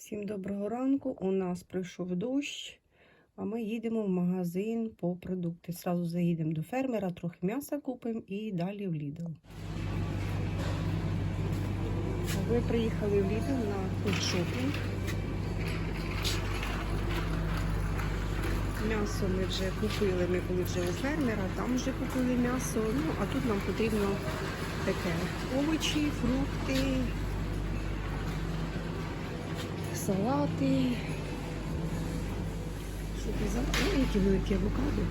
Всім доброго ранку. У нас прийшов дощ, а ми їдемо в магазин по продукти. Сразу заїдемо до фермера, трохи м'яса купимо і далі в Lidl. Ми приїхали в Lidl на фудшопінг. М'ясо ми вже купили, ми були вже у фермера, там вже купили м'ясо. Ну, а тут нам потрібно таке овочі, фрукти, салати. Що ти за? Ну, які великі авокадо.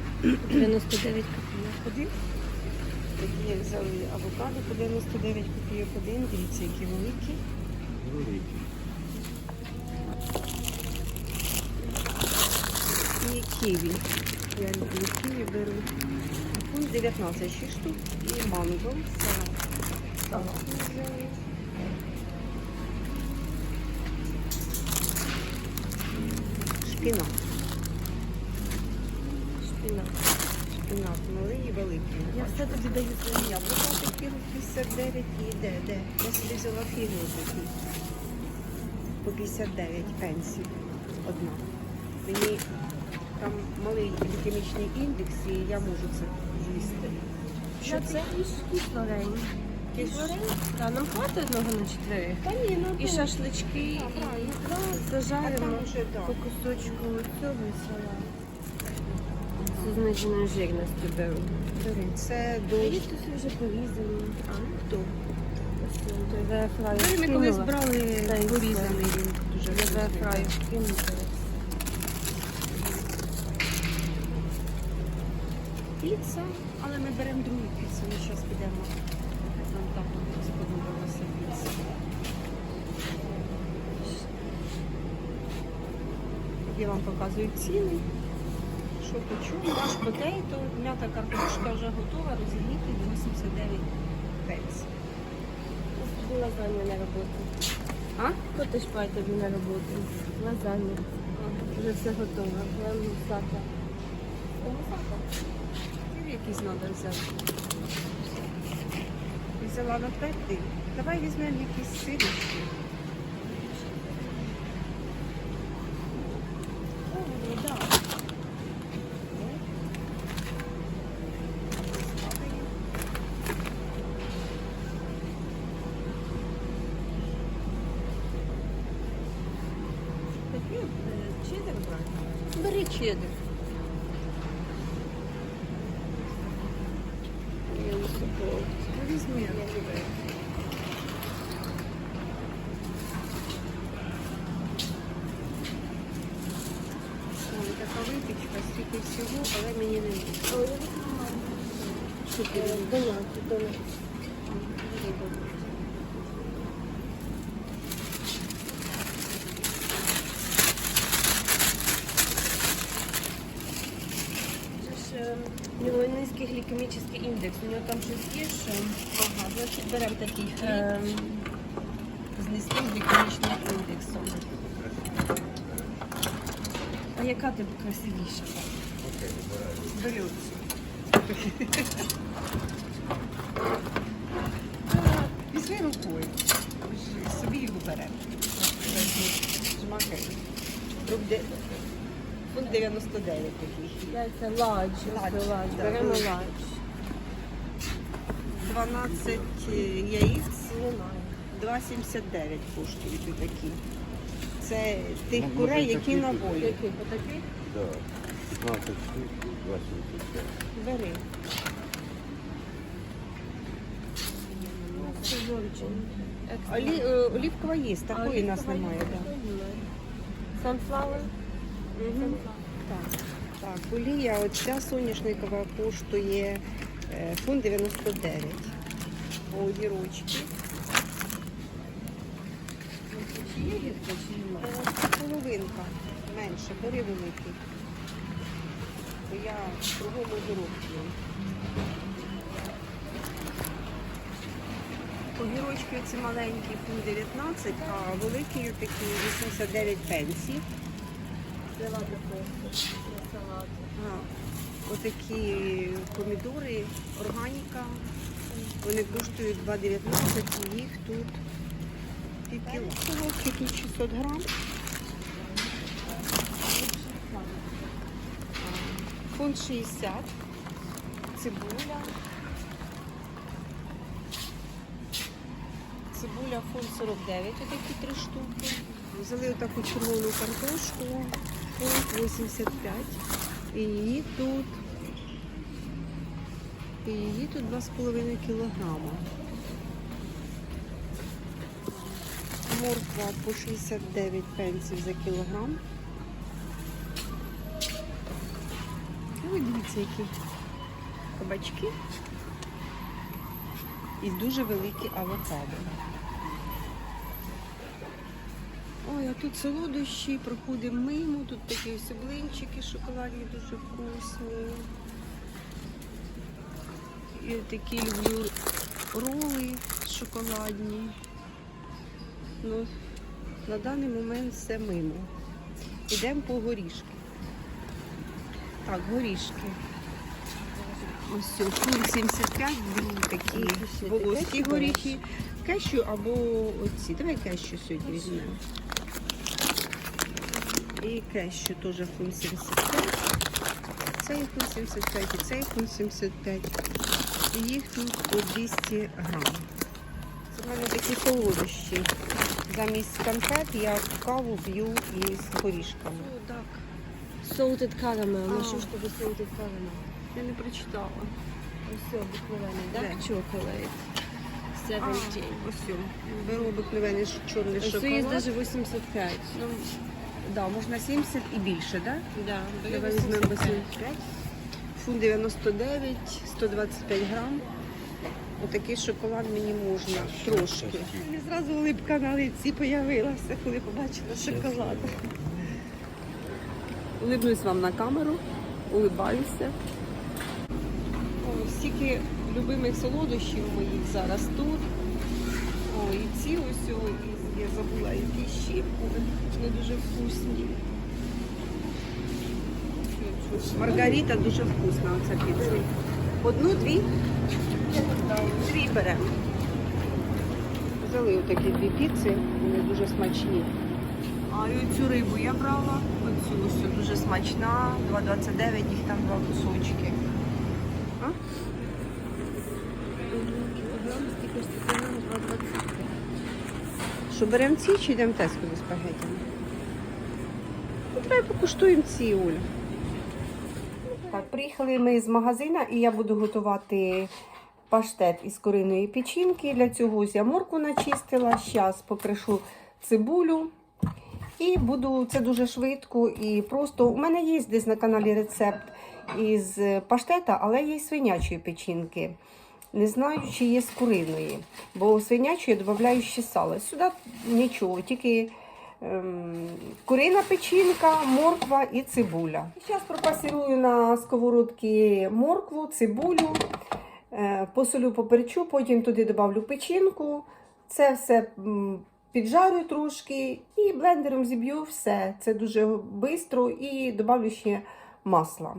99 копійок. Один. Такі взяли авокадо по 99 копійок один. Дивіться, які великі. Великі. І ківі. Я люблю ківі, беру. Фунт 19 6 штук. І манго. Це салат ми взяли. Шпінат. Шпінат. Шпінат малий і великий. Я все тобі даю свої яблука. Такі 59 і де, де? Я собі взяла фігу такі. По 59 пенсій. Одна. Мені там малий глікемічний індекс і я можу це з'їсти. Що це? Кислорень? Так, нам хватить одного на. Та ні, ну І шашлички, і зажаримо по кусочку цього і салат. З зниженою жирністю беру. Це до вже порізані. А, хто? Я фраю Ми колись брали порізаний він дуже Я вкусний. фраю скинула. Піца, але ми беремо другу піцу. Ми зараз підемо. Нам там сподобалася піца. Я вам показую ціни. Що хочу. Ваш потейто, м'ята картошка вже готова, розігріти 89 пенсій. Лазанья на роботу. А? Коти шпай тобі на роботу. Лазанья. Вже все готово. Я мусака. Мусака? Якийсь треба взяти. Взяла на твердий. Давай візьмемо якісь брати. Бери чедер. Я не візьми. Ой, така випічка, стільки всього, але мені не. Що ти? Донат, донат. Це ж, е, У нього глікемічний індекс. У нього там щось є, що Ага, значить беремо такий хліб е, з низьким глікемічним індексом. а яка тебе красивіша? Оцю. Візьми рукою. Собі його беремо. Жмакай. Фунт 99 такий. Яйця ладж. Ладж, ладж. ладж. да, Беремо ладж. 12 яєць, 2,79 коштують такі. Це тих Ну, курей, може, які такі на тут. волі. Який? Отакий? Да. 15 штук, 85. Бери. Це. Олі, е, олівкова є, такої нас немає. Да. Sunflower? Так, так, олія оця соняшникова коштує е, фунт 99. Огірочки. Чи Половинка менше, бери великий. Бо я кругом огірок п'ю. Огірочки оці маленькі, фунт 19, а великі такі 89 пенсій. Це ладно просто. На салат. Отакі помідори, органіка. Вони коштують 2,19 і їх тут. Солодкі тут 600 грам. Фунт 60. Цибуля. Цибуля фунт 49, отакі три штуки. Взяли отаку червону картошку, фунт 85. І її тут. І її тут 2,5 кілограма. Морква по 69 пенсів за кілограм. І ви дивіться, які кабачки. І дуже великі авокадо. Ой, а тут солодощі, проходимо мимо, тут такі ось блинчики шоколадні, дуже вкусні. І такі люблю роли шоколадні. Ну, на даний момент все мимо. Йдемо по горішки. Так, горішки. Ось це, фунт 75, дві такі волоські горіхи. Кещу або оці. Давай кещу сьогодні візьмемо. І кещу теж фунт 75. Цей фунт 75 і цей фунт 75. І їх тут по 200 грам. Це в мене такі солодощі. Замість конфет я каву б'ю із горішками. Ну, так. Salted caramel. На що ж тобі salted caramel? Я не прочитала. Ось обикновений, так? Chocolate. 70. Ось. Беру обикновений чорний Ось є шоколад. навіть 85. Ну, да, можна 70 і більше, да? Да, Давай візьмемо 85. Фунт 99, 125 грам. Отакий шоколад мені можна трошки. Мені зразу улипка на лиці появилася, коли побачила шоколад. Улибнусь вам на камеру, улибаюся. О, стільки любимих солодощів моїх зараз тут. О, і ці ось, о, і я забула, які ще не дуже вкусні. Маргарита дуже вкусна, оця піца. Одну, дві? Дві беремо. Взяли отакі дві піци, вони дуже смачні. А і оцю рибу я брала. Оцю ось дуже смачна, 2,29, їх там два кусочки. А? Кілограм, скільки ж це кілограм? 2,25. Що беремо ці чи йдемо теску зі спагеттями? Давай покуштуємо ці, Оля. Так, приїхали ми з магазина і я буду готувати паштет із куриної печінки. Для цього я морку начистила. Зараз покришу цибулю. І буду це дуже швидко і просто. У мене є десь на каналі рецепт із паштета, але є свинячої печінки. Не знаю, чи є з куриної, бо свинячої я додаю ще сало. Сюди нічого, тільки курина печінка, морква і цибуля. Зараз пропасирую на сковородці моркву, цибулю, е, посолю поперчу, потім туди додавлю печінку. Це все піджарю трошки і блендером зіб'ю все. Це дуже швидко і додавлю ще масла.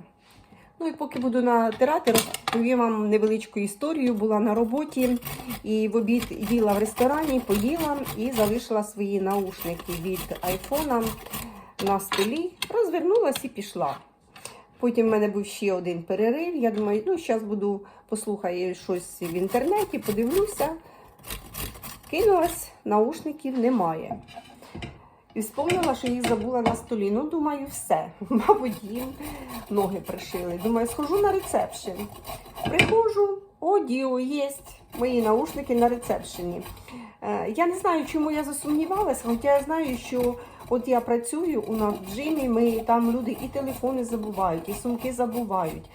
Ну і поки буду натирати, розповім вам невеличку історію. Була на роботі і в обід їла в ресторані, поїла і залишила свої наушники від айфона на столі, розвернулась і пішла. Потім в мене був ще один перерив. Я думаю, ну зараз буду послухаю щось в інтернеті, подивлюся. Кинулась, наушників немає. І вспомнила, що їх забула на столі. Ну, думаю, все. Мабуть, їм ноги пришили. Думаю, схожу на рецепшн. Приходжу, о, діо, є мої наушники на рецепшені. Е, я не знаю, чому я засумнівалася, хоча я знаю, що от я працюю у нас в джимі, ми там люди і телефони забувають, і сумки забувають.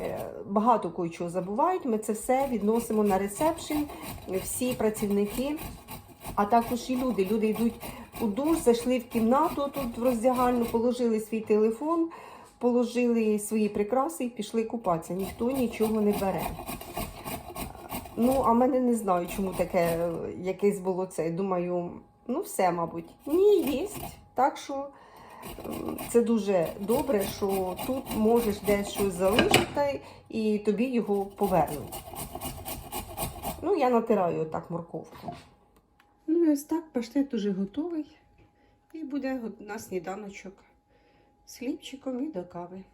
Е, Багато кое-чого забувають. Ми це все відносимо на ресепшн, всі працівники. А також і люди. Люди йдуть у душ, зайшли в кімнату тут в роздягальну, положили свій телефон, положили свої прикраси і пішли купатися. Ніхто нічого не бере. Ну, а мене не знаю, чому таке якесь було це. Думаю, ну все, мабуть. Ні, є. Так що це дуже добре, що тут можеш десь щось залишити і тобі його повернуть. Ну, я натираю так морковку. Ну, і ось так, паштет уже готовий. І буде на сніданочок з хлібчиком і до кави.